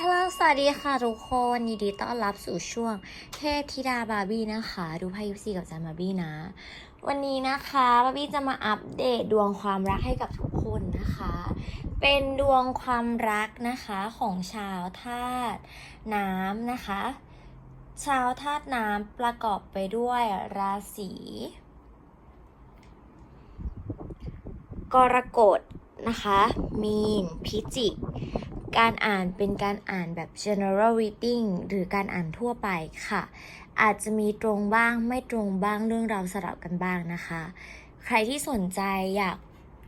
ฮัลโหลสวัสดีค่ะทุกคนยินดีต้อนรับสู่ช่วงเทพธิดาบาร์บี้นะคะ ดูไพ่ยิปซีกับจันบาร์บี้นะ วันนี้นะคะบาร์บี้จะมาอัปเดตดวงความรักให้กับทุกคนนะคะ เป็นดวงความรักนะคะของชาวธาตุน้ำนะคะ ชาวธาตุน้ำประกอบไปด้วยราศีกรกฎนะคะ มีนพิจิก การอ่านเป็นการอ่านแบบ general reading หรือการอ่านทั่วไปค่ะ อาจจะมีตรงบ้างไม่ตรงบ้างเรื่องราวสลับกันบ้างนะคะ ใครที่สนใจอยาก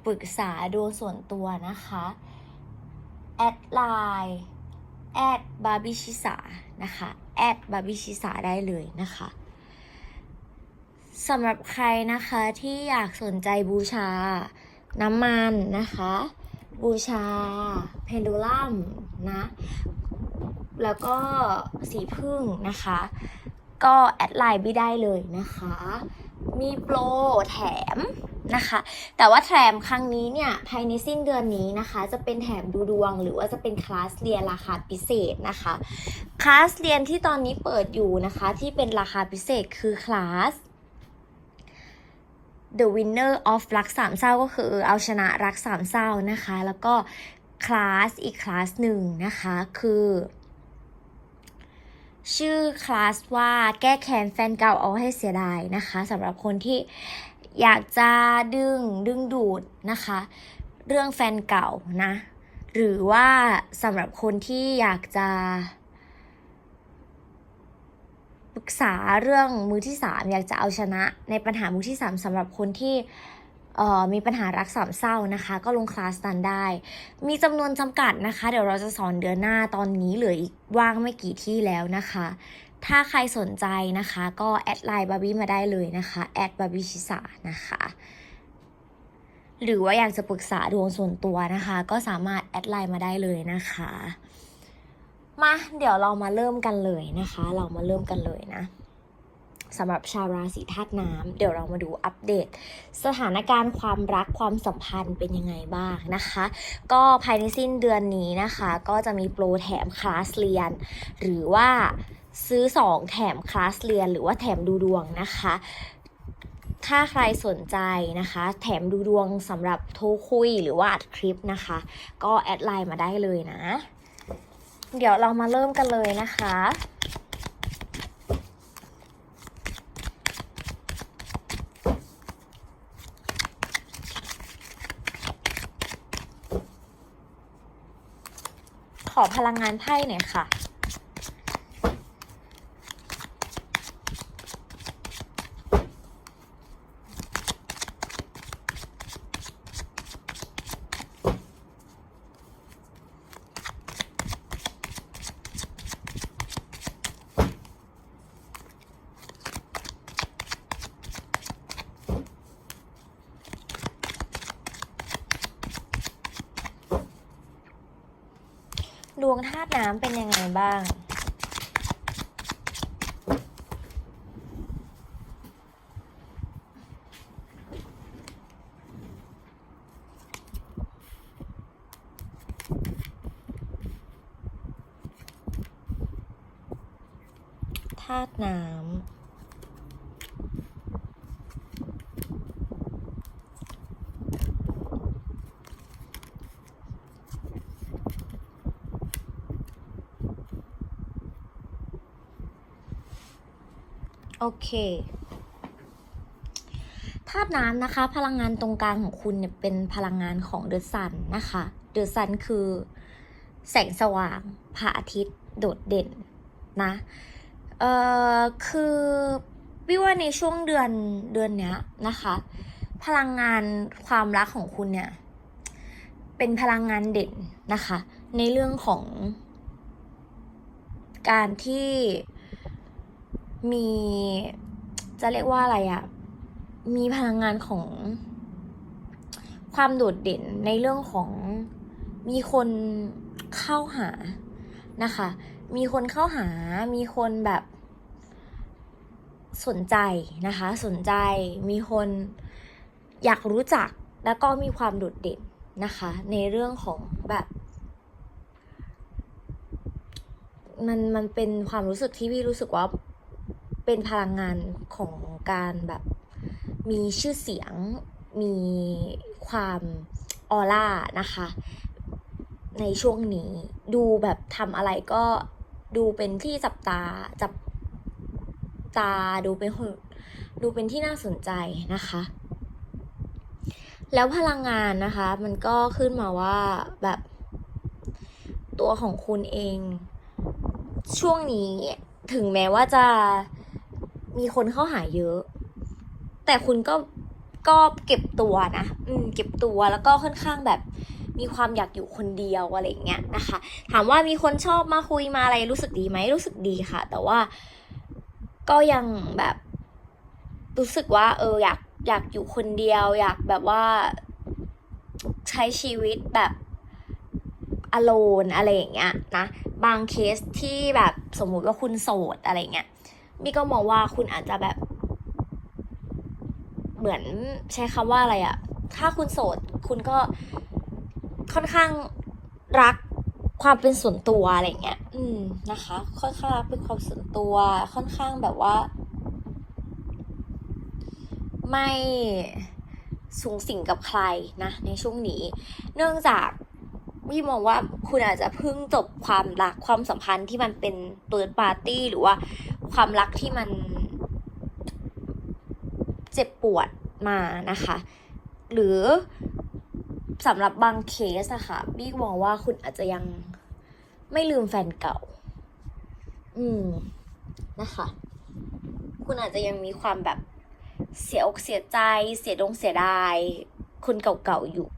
ปรึกษาดวงส่วนตัวนะคะแอดไลน์แอดบาร์บิชิสานะคะแอดบาร์บิชิสาได้เลยนะคะสำหรับใครนะคะที่อยากสนใจบูชาน้ำมันนะคะ บูชา เพนดูลัมนะ แล้วก็สีพึ่งนะคะ ก็แอดไลน์ไม่ได้เลยนะคะ มีโปรแถมนะคะ แต่ว่าแถมครั้งนี้เนี่ย ภายในสิ้นเดือนนี้นะคะ จะเป็นแถมดูดวง หรือว่าจะเป็นคลาสเรียนราคาพิเศษนะคะ คลาสเรียนที่ตอนนี้เปิดอยู่นะคะ ที่เป็นราคาพิเศษคือคลาส The Winner of รักสามเศร้าก็คือเอาชนะรักสามเศร้านะคะ แล้วก็คลาสอีกคลาสหนึ่งนะคะ คือ ชื่อคลาสว่าแก้แค้นแฟนเก่าเอาให้เสียดายนะคะสำหรับคนที่อยากจะดึงดึงดูดนะคะ เรื่องแฟนเก่านะ หรือว่าสำหรับคนที่อยากจะ ปรึกษาเรื่องมือที่สามอยากจะเอาชนะ ในปัญหามือที่สามสำหรับคนที่มีปัญหารักสามเศร้านะคะ ก็ลงคลาสนั้นได้ มีจำนวนจำกัดนะคะ เดี๋ยวเราจะสอนเดือนหน้าตอนนี้เหลืออีกว่างไม่กี่ที่แล้วนะคะ ถ้าใครสนใจนะคะ ก็แอดไลน์บาร์บี้มาได้เลยนะคะแอดบาร์บี้ชิสานะคะหรือว่าอยากจะปรึกษาดวงส่วนตัวนะคะ ก็สามารถแอดไลน์มาได้เลยนะคะ มาเดี๋ยวเรามาเริ่มกันเลยนะคะ เรามาเริ่มกันเลยนะสำหรับชาวราศีธาตุน้ำเดี๋ยวเรามาดูอัปเดต สถานการณ์ความรักความสัมพันธ์เป็นยังไงบ้างนะคะ ก็ภายในสิ้นเดือนนี้นะคะ ก็จะมีโปรแถมคลาสเรียน หรือว่าซื้อ 2 แถมคลาสเรียน หรือว่าแถมดูดวงนะคะถ้าใครสนใจนะคะ แถมดูดวงสำหรับโทรคุยหรือว่าอัดคลิปนะคะ ก็แอดไลน์มาได้เลยนะ เดี๋ยวเรามาเริ่มกันเลยนะคะ ขอพลังงานไพ่หน่อยค่ะ ดวงธาตุน้ำเป็นยังไงบ้าง ธาตุน้ำ โอ เคธาตุน้ำนะคะ พลังงานตรงกลางของคุณเนี่ยเป็นพลังงานของเดอะซันนะคะเดอะซันคือ แสงสว่างพระอาทิตย์โดดเด่นนะเอ่อคือวิว่าในช่วงเดือนเดือนเนี้ยนะคะ พลังงานความรักของคุณเนี่ย เป็นพลังงานเด่นนะคะ ในเรื่องของการที่ มีจะเรียกว่าอะไรอะมีพลังงานของความโดดเด่นในเรื่องของมีคนเข้าหานะคะ มีคนเข้าหา มีคนแบบสนใจนะคะ สนใจ มีคนอยากรู้จัก แล้วก็มีความโดดเด่นนะคะ ในเรื่องของแบบ มันมันเป็นความรู้สึกที่พี่รู้สึกว่า เป็นพลังงานของการแบบมีชื่อเสียง มีความออร่านะคะ ในช่วงนี้ดูแบบทำอะไรก็ดูเป็นที่จับตาจับตาดูเป็นดูเป็นที่น่าสนใจนะคะ แล้วพลังงานนะคะ มันก็ขึ้นมาว่าแบบตัวของคุณเอง ช่วงนี้ถึงแม้ว่าจะ มีคนเข้าหาเยอะ แต่คุณก็ก็เก็บตัวนะ อืม เก็บตัวแล้วก็ค่อนข้างแบบ มีความอยากอยู่คนเดียวอะไรเงี้ยนะคะ ถามว่ามีคนชอบมาคุยมาอะไรรู้สึกดีไหมรู้สึกดีค่ะ แต่ว่าก็ยังแบบรู้สึกว่า เออ อยากอยากอยู่คนเดียว อยากแบบว่าใช้ชีวิตแบบ alone อะไรอย่างเงี้ยนะ บางเคสที่แบบสมมุติว่าคุณโสดอะไรเงี้ย มี่ก็มองว่าคุณอาจจะแบบ เหมือนใช้คำว่าอะไรอะถ้าคุณโสดคุณก็ค่อนข้างรักความเป็นส่วนตัวอะไรเงี้ย อืมนะคะ ค่อนข้างรักเป็นความส่วนตัว ค่อนข้างแบบว่า ไม่สูงสิงกับใครนะ ในช่วงนี้ เนื่องจาก พี่มองว่าคุณอาจจะเพิ่งจบความรักความสัมพันธ์ที่มันเป็นเปิดปาร์ตี้หรือว่าความรักที่มันเจ็บปวดมานะคะ หรือสำหรับบางเคสอะค่ะบี้มองว่าคุณอาจจะยังไม่ลืมแฟนเก่า อืมนะคะ คุณอาจจะยังมีความแบบเสียอกเสียใจ เสียดงเสียดายคนเก่าๆอยู่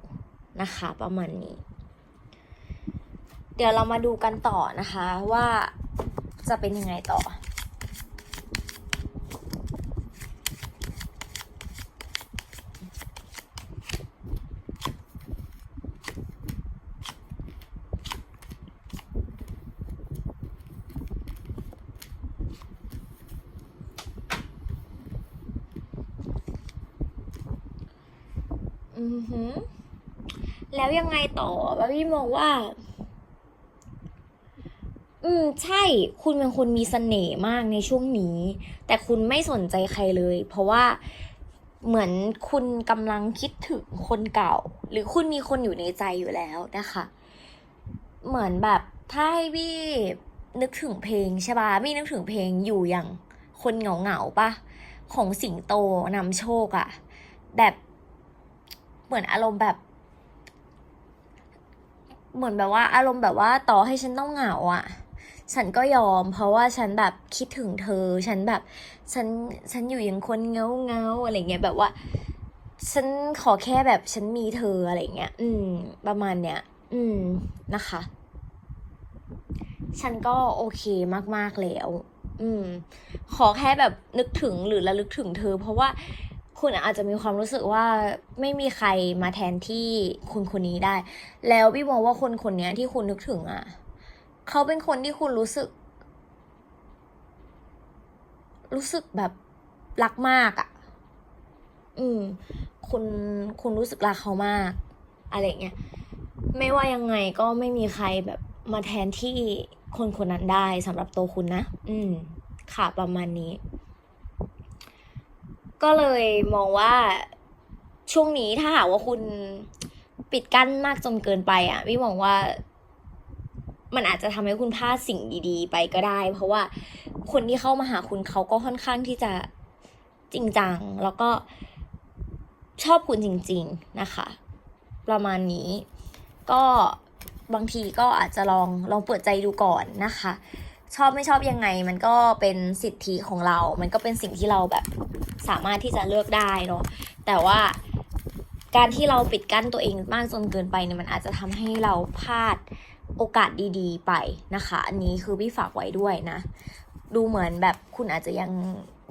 นะคะ ประมาณนี้ เดี๋ยวเรามาดูกันต่อนะคะว่าจะเป็นยังไงต่อ อือหือแล้วยังไงต่อบาร์บี้มองว่า อืมใช่คุณเป็นคนมีเสน่ห์มากในช่วงนี้ แต่คุณไม่สนใจใครเลย เพราะว่าเหมือนคุณกำลังคิดถึงคนเก่า หรือคุณมีคนอยู่ในใจอยู่แล้วนะคะ เหมือนแบบถ้าให้พี่นึกถึงเพลงใช่ปะพี่นึกถึงเพลงอยู่อย่างคนเหงาเหงาปะของสิงโตนำโชคอะแบบเหมือนอารมณ์แบบ เหมือนแบบว่าอารมณ์แบบว่าต่อให้ฉันต้องเหงาอะ ฉันก็ยอม เพราะว่าฉันแบบคิดถึงเธอ ฉันแบบฉันฉันอยู่อย่างคนเงาเงาอะไรเงี้ยแบบว่า ฉันขอแค่แบบฉันมีเธออะไรเงี้ย อืม ประมาณเนี้ย อืมนะคะ ฉันก็โอเคมากๆแล้ว อืม ขอแค่แบบนึกถึงหรือระลึกถึงเธอ เพราะว่าคุณอาจจะมีความรู้สึกว่าไม่มีใครมาแทนที่คุณคนนี้ได้ แล้วพี่มองว่าคนคนนี้ที่คุณนึกถึงอะ เขาเป็นคนที่คุณรู้สึก รู้สึกแบบรักมากอะ อืม คุณคุณรู้สึกรักเขามาก อะไรเงี้ย ไม่ว่ายังไงก็ไม่มีใครแบบมาแทนที่คนคนนั้นได้สำหรับตัวคุณนะ อืม ค่ะประมาณนี้ ก็เลยมองว่าช่วงนี้ถ้าหากว่าคุณปิดกั้นมากจนเกินไปอะพี่มองว่า มันอาจจะทำให้คุณพลาดสิ่งดี ๆ ไปก็ได้ เพราะว่าคนที่เข้ามาหาคุณเขาก็ค่อนข้างที่จะจริงจังแล้วก็ชอบคุณจริง ๆนะคะ ประมาณนี้ก็บางทีก็อาจจะลองลองเปิดใจดูก่อนนะคะ ชอบไม่ชอบยังไงมันก็เป็นสิทธิของเรา มันก็เป็นสิ่งที่เราแบบสามารถที่จะเลือกได้เนาะแต่ว่าการที่เราปิดกั้นตัวเองมากจนเกินไปเนี่ยมันอาจจะทำให้เราพลาด โอกาสดีๆ ไปนะคะ อันนี้คือพี่ฝากไว้ด้วยนะ ดูเหมือนแบบคุณอาจจะยัง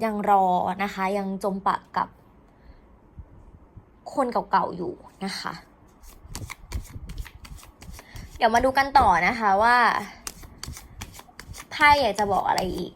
ยังรอนะคะ ยังจมปากกับ คนเก่าๆอยู่นะคะ เดี๋ยวมาดูกันต่อนะคะว่าไพ่อยากจะบอกอะไรอีก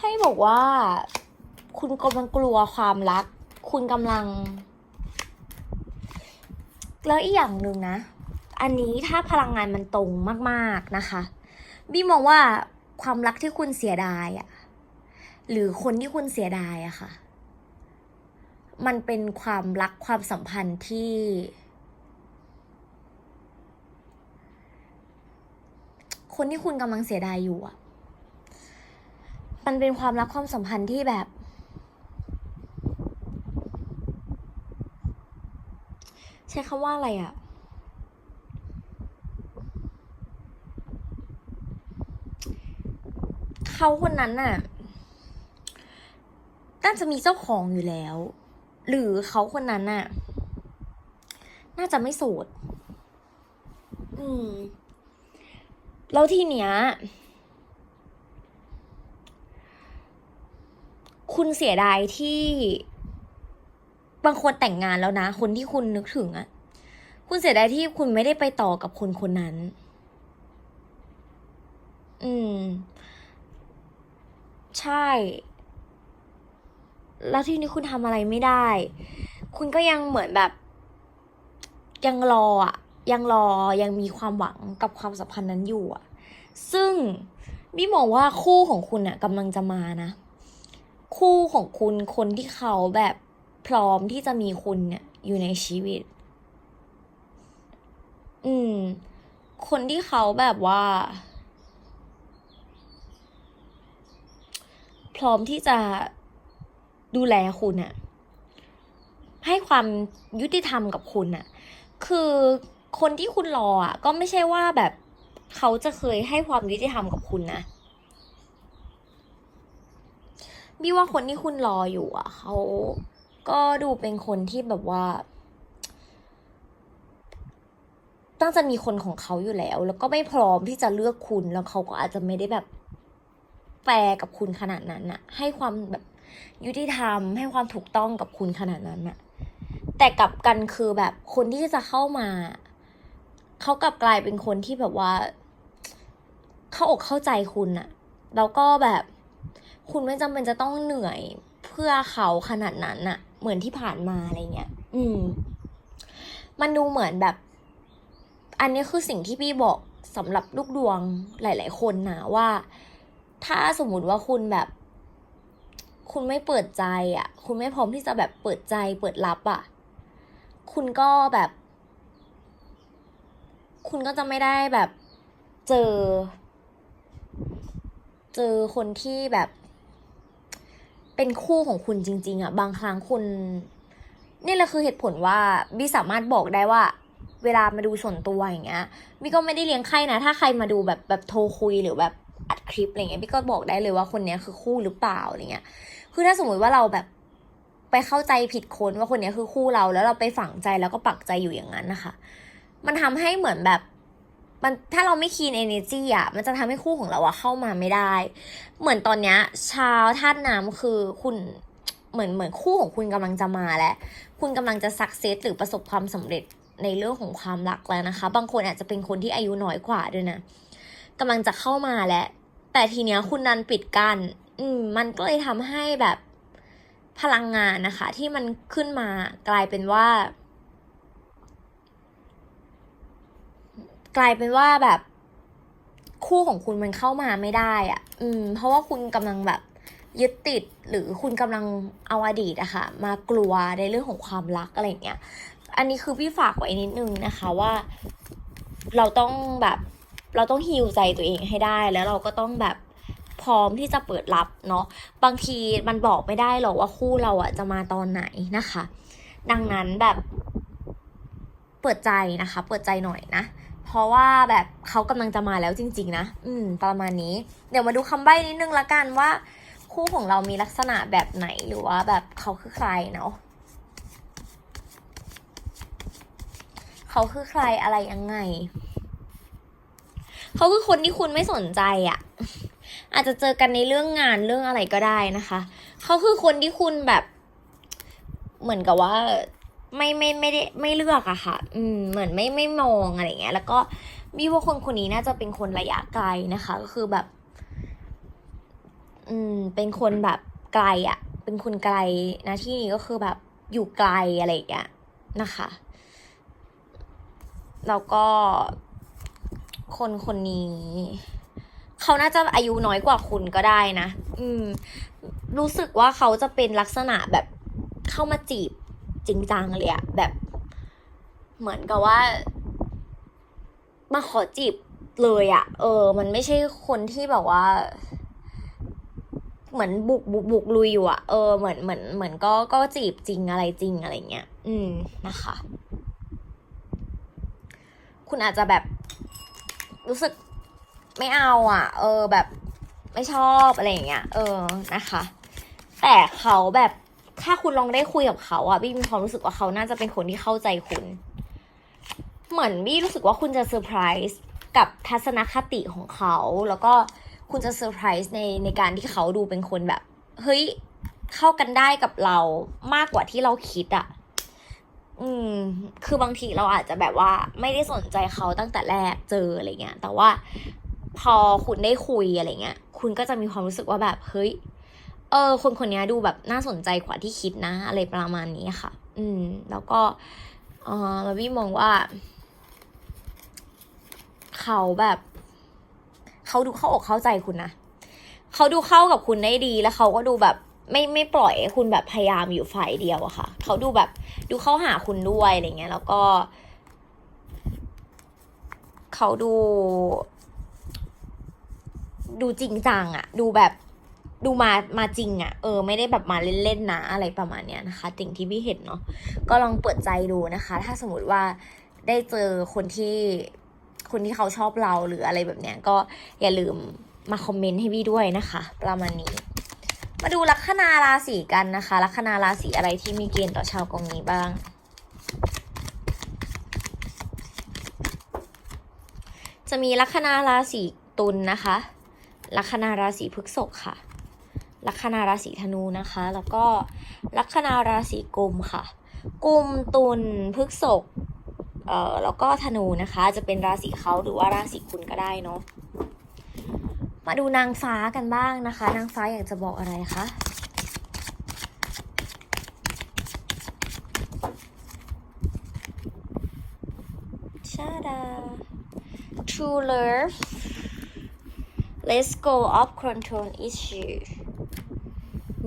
ให้บอกว่า คุณกำลังกลัวความรัก คุณกำลัง แล้วอีกอย่างหนึ่งนะ อันนี้ถ้าพลังงานมันตรงมากๆนะคะบี้มองว่าความรักที่คุณเสียดายอะหรือคนที่คุณเสียดายอะค่ะ มันเป็นความรักความสัมพันธ์ที่ คนที่คุณกำลังเสียดายอยู่อะ มันเป็นความรักความสัมพันธ์ที่แบบ ใช้คำว่าอะไรอะเขาคนนั้นน่ะน่าจะมีเจ้าของอยู่แล้ว หรือเขาคนนั้นน่ะ น่าจะไม่โสด อืม แล้วทีเนี้ย คุณเสียดายที่บางคนแต่งงานแล้วนะ คนที่คุณนึกถึงอะคุณเสียดายที่คุณไม่ได้ไปต่อกับคนคนนั้น อืม ใช่ แล้วทีนี้คุณทำอะไรไม่ได้ คุณก็ยังเหมือนแบบ ยังรออะยังรอยังมีความหวังกับความสัมพันธ์นั้นอยู่อะซึ่งบี้มองว่าคู่ของคุณอะกำลังจะมานะ คู่ของคุณคนที่เขาแบบพร้อมที่จะมีคุณเนี่ยอยู่ในชีวิต อืม คนที่เขาแบบว่า พร้อมที่จะดูแลคุณอะให้ความยุติธรรมกับคุณอะคือคนที่คุณรออะก็ไม่ใช่ว่าแบบเขาจะเคยให้ความยุติธรรมกับคุณนะ บี้ว่าคนที่คุณรออยู่อะเขาก็ดูเป็นคนที่แบบว่า ตั้งจะมีคนของเขาอยู่แล้ว แล้วก็ไม่พร้อมที่จะเลือกคุณแล้วเขาก็อาจจะไม่ได้แบบแฟร์กับคุณขนาดนั้นอะให้ความแบบยุติธรรม ให้ความถูกต้องกับคุณขนาดนั้นอะแต่กลับกันคือแบบคนที่จะเข้ามา เขากลับกลายเป็นคนที่แบบว่า เข้าอกเข้าใจคุณอะแล้วก็แบบ คุณไม่จำเป็นจะต้องเหนื่อยเพื่อเขาขนาดนั้นอะเหมือนที่ผ่านมาอะไรเงี้ย อืม มันดูเหมือนแบบ อันนี้คือสิ่งที่พี่บอกสำหรับลูกดวงหลาย ๆ คนนะว่า ถ้าสมมุติว่าคุณแบบ คุณไม่เปิดใจอะ คุณไม่พร้อมที่จะแบบเปิดใจเปิดรับอะ คุณก็แบบ คุณก็จะไม่ได้แบบเจอ เจอคนที่แบบ เป็นคู่ของคุณจริง ๆอะบางครั้งคุณ นี่แหละคือเหตุผลว่าบี้สามารถบอกได้ว่า เวลามาดูส่วนตัวอย่างเงี้ยบี้ก็ไม่ได้เลี้ยงใครนะ ถ้าใครมาดูแบบแบบโทรคุยหรือแบบอัดคลิปอะไรเงี้ยบี้ก็บอกได้เลยว่าคนเนี้ยคือคู่หรือเปล่าอะไรเงี้ย คือถ้าสมมติว่าเราแบบไปเข้าใจผิดคนว่าคนเนี้ยคือคู่เราแล้วเราไปฝังใจแล้วก็ปักใจอยู่อย่างนั้นนะคะ มันทำให้เหมือนแบบ มันถ้าเราไม่คีนเอเนจีอะมันจะทำให้คู่ของเราอะเข้ามาไม่ได้ เหมือนตอนเนี้ยชาวธาตุน้ำคือคุณเหมือนเหมือนคู่ของคุณกำลังจะมาแล้ว คุณกำลังจะสักเซสหรือประสบความสำเร็จในเรื่องของความรักแล้วนะคะ บางคนอาจจะเป็นคนที่อายุน้อยกว่าด้วยนะกำลังจะเข้ามาแล้ว แต่ทีเนี้ยคุณนันปิดกัน้นอืมมันก็เลยทำให้แบบพลังงานนะคะ ที่มันขึ้นมากลายเป็นว่า กลายเป็นว่าแบบคู่ของคุณมันเข้ามาไม่ได้อะ่ะ อืม เพราะว่าคุณกำลังแบบยึดติดหรือคุณกำลังเอาอดีตอะค่ะ มากลัวในเรื่องของความรักอะไรเงี้ย อันนี้คือพี่ฝากไว้นิดนึงนะคะว่า เราต้องแบบเราต้องฮิวใจตัวเองให้ได้แล้วเราก็ต้องแบบพร้อมที่จะเปิดรับเนาะบางทีมันบอกไม่ได้หรอกว่าคู่เราอะจะมาตอนไหนนะคะ ดังนั้นแบบ เปิดใจนะคะ เปิดใจหน่อยนะ เพราะว่าแบบเขากำลังจะมาแล้วจริง ๆ นะ อืม ประมาณนี้ เดี๋ยวมาดูคำใบ้นิดนึงละกันว่า คู่ของเรามีลักษณะแบบไหนหรือว่าแบบเขาคือใครเนาะเขาคือใครอะไรยังไง เขาคือคนที่คุณไม่สนใจอะ่ะ อาจจะเจอกันในเรื่องงานเรื่องอะไรก็ได้นะคะ เขาคือคนที่คุณแบบ เหมือนกับว่า ไม่ไม่ไม่ได้ไม่เลือกอะค่ะ อืมเหมือนไม่ไม่มองอะไรเงี้ย แล้วก็มีว่าคนคนนี้น่าจะเป็นคนระยะไกลนะคะ ก็คือแบบ อืม เป็นคนแบบไกลอะเป็นคนไกลนะที่นี้ก็คือแบบอยู่ไกลอะไรอย่างเงี้ยนะคะแล้วก็คนคนนี้ เขาน่าจะอายุน้อยกว่าคุณก็ได้นะ อืม รู้สึกว่าเขาจะเป็นลักษณะแบบเข้ามาจีบ จริงจังเลยอะแบบ เหมือนกับว่า มาขอจีบเลยอะเออ มันไม่ใช่คนที่แบบว่า เหมือนบุกบุกบุกลุยอยู่อะเออเหมือนเหมือนเหมือนก็ก็จีบจริงอะไรจริงอะไรเงี้ยอืมนะคะ คุณอาจจะแบบ รู้สึกไม่เอาอะเออแบบไม่ชอบอะไรอย่างเงี้ย เออนะคะ แต่เขาแบบ ถ้าคุณลองได้คุยกับเขาอะบี้มีความรู้สึกว่าเขาน่าจะเป็นคนที่เข้าใจคุณ เหมือนบี้รู้สึกว่าคุณจะเซอร์ไพรส์กับทัศนคติของเขา แล้วก็คุณจะเซอร์ไพรส์ในในการที่เขาดูเป็นคนแบบ เฮ้ย เข้ากันได้กับเรามากกว่าที่เราคิดอะอืม คือบางทีเราอาจจะแบบว่าไม่ได้สนใจเขาตั้งแต่แรกเจออะไรเงี้ย แต่ว่าพอคุณได้คุยอะไรเงี้ย คุณก็จะมีความรู้สึกว่าแบบ เฮ้ย เออ คนคนนี้ดูแบบน่าสนใจกว่าที่คิดนะ อะไรประมาณนี้ค่ะ อืม แล้วก็ เออมาวี่มองว่า เขาแบบ เขาดูเข้าอกเข้าใจคุณนะ เขาดูเข้ากับคุณได้ดีแล้วเขาก็ดูแบบไม่ไม่ปล่อยคุณแบบพยายามอยู่ฝ่ายเดียวอะค่ะ เขาดูแบบดูเข้าหาคุณด้วยอะไรเงี้ย แล้วก็ เขาดู ดูจริงจังอะดูแบบ ดูมามาจริงอะ่ะ เออ ไม่ได้แบบมาเล่นๆนะอะไรประมาณเนี้ยนะคะสิ่งที่พี่เห็นเนาะก็ลองเปิดใจดูนะคะ ถ้าสมมติว่าได้เจอคนที่คนที่เขาชอบเราหรืออะไรแบบเนี้ยก็อย่าลืมมาคอมเมนต์ให้พี่ด้วยนะคะ ประมาณนี้ มาดูลัคนาราศีกันนะคะลัคนาราศีอะไรที่มีเกณฑ์ต่อชาวกองนี้บ้าง จะมีลัคนาราศีตุลนะคะลัคนาราศีพฤษภค่ะ ลัคนาราศีธนูนะคะ แล้วก็ลัคนาราศีกุมค่ะ กุมตุลพฤกษภเอ่อแล้วก็ธนูนะคะ จะเป็นราศีเขาหรือว่าราศีคุณก็ได้เนาะมาดูนางฟ้ากันบ้างนะคะ นางฟ้าอยากจะบอกอะไรคะชาดา True love Let's go off control issue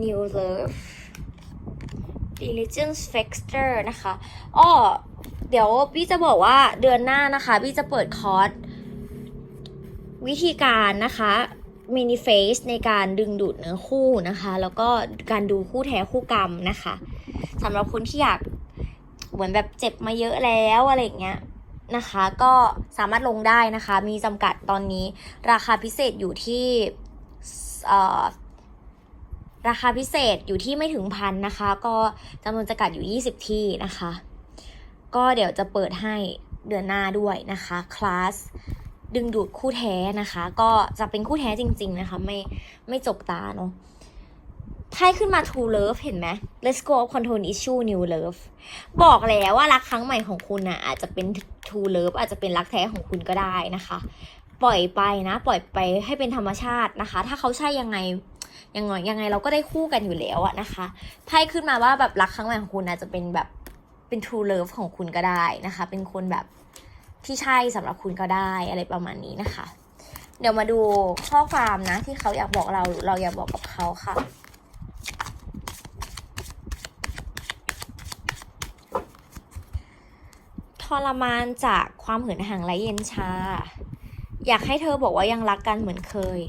New love Diligence Factor นะคะอ้อเดี๋ยวพี่จะบอกว่าเดือนหน้านะคะพี่จะเปิดคอร์สวิธีการนะคะ manifest ในการดึงดูดเนื้อคู่นะคะ แล้วก็การดูคู่แท้คู่กรรมนะคะสำหรับคนที่อยากเหมือนแบบเจ็บมาเยอะแล้วอะไรเงี้ยนะคะ ก็สามารถลงได้นะคะ มีจำกัดตอนนี้ ราคาพิเศษอยู่ที่เอ่อ ราคาพิเศษอยู่ที่ไม่ถึงพันนะคะ ก็จำนวนจำกัดอยู่ 20 ที่นะคะ ก็เดี๋ยวจะเปิดให้เดือนหน้าด้วยนะคะคลาสดึงดูดคู่แท้นะคะ ก็จะเป็นคู่แท้จริง ๆ นะคะ ไม่ไม่จกตาเนาะไพ่ขึ้นมา True Love เห็นไหม Let's go of control issue new love บอกแล้วว่ารักครั้งใหม่ของคุณน่ะอาจจะเป็น True Love อาจจะเป็นรักแท้ของคุณก็ได้นะคะ ปล่อยไปนะ ปล่อยไปให้เป็นธรรมชาตินะคะ ถ้าเขาใช่ยังไง ยังไงยังไงเราก็ได้คู่กันอยู่แล้วอะนะคะไพ่ขึ้นมาว่าแบบรักครั้งใหม่ของคุณอาจจะเป็นแบบเป็น True Love ของคุณก็ได้นะคะ เป็นคนแบบที่ใช่สำหรับคุณก็ได้อะไรประมาณนี้นะคะ เดี๋ยวมาดูข้อความนะ ที่เขาอยากบอกเราหรือเราอยากบอกกับเขาค่ะทรมานจากความหินห่างและเย็นชา อยากให้เธอบอกว่ายังรักกันเหมือนเคย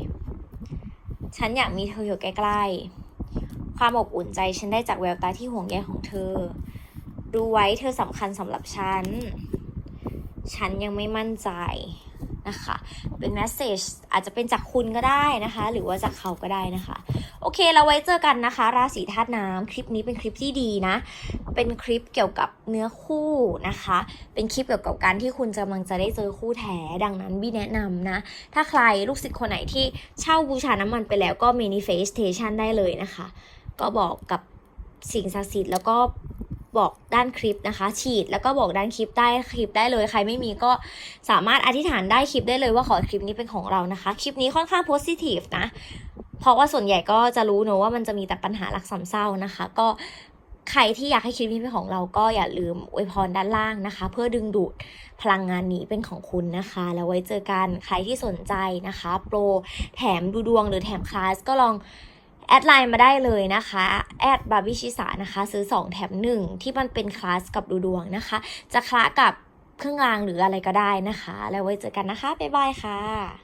ฉันอยากมีเธออยู่ใกล้ๆ ความอบอุ่นใจฉันได้จากแววตาที่ห่วงใยของเธอรู้ไว้เธอสำคัญสำหรับฉัน ฉันยังไม่มั่นใจนะคะ เป็นแมสเซจอาจจะเป็นจากคุณก็ได้นะคะ หรือว่าจากเขาก็ได้นะคะ โอเคเราไว้เจอกันนะคะ ราศีธาตุน้ำคลิปนี้เป็นคลิปที่ดีนะ เป็นคลิปเกี่ยวกับเนื้อคู่นะคะ เป็นคลิปเกี่ยวกับการที่คุณกำลังจะได้เจอคู่แท้ดังนั้นบี้แนะนำนะ ถ้าใครลูกศิษย์คนไหนที่เช่าบูชาน้ำมันไปแล้วก็ manifestation ได้เลยนะคะ ก็บอกกับสิ่งศักดิ์สิทธิ์แล้วก็บอกด้านคลิปนะคะ ฉีดแล้วก็บอกด้านคลิปได้คลิปได้เลยใครไม่มีก็สามารถอธิษฐานได้คลิปได้เลยว่าขอคลิปนี้เป็นของเรานะคะ คลิปนี้ค่อนข้างโพสิทีฟนะ เพราะว่าส่วนใหญ่ก็จะรู้เนอะว่ามันจะมีแต่ปัญหารักสามเศร้านะคะ ก็ใครที่อยากให้คลิปนี้เป็นของเราก็อย่าลืมอวยพรด้านล่างนะคะ เพื่อดึงดูดพลังงานนี้เป็นของคุณนะคะ แล้วไว้เจอกันใครที่สนใจนะคะ โปรแถมดูดวงหรือแถมคลาสก็ลองแอดไลน์มาได้เลยนะคะแอดบาร์บี้ชิสานะคะ ซื้อ 2 แถม 1 ที่มันเป็นคลาสกับดูดวงนะคะ จะคละกับเครื่องรางหรืออะไรก็ได้นะคะ แล้วไว้เจอกันนะคะ บ๊ายบายค่ะ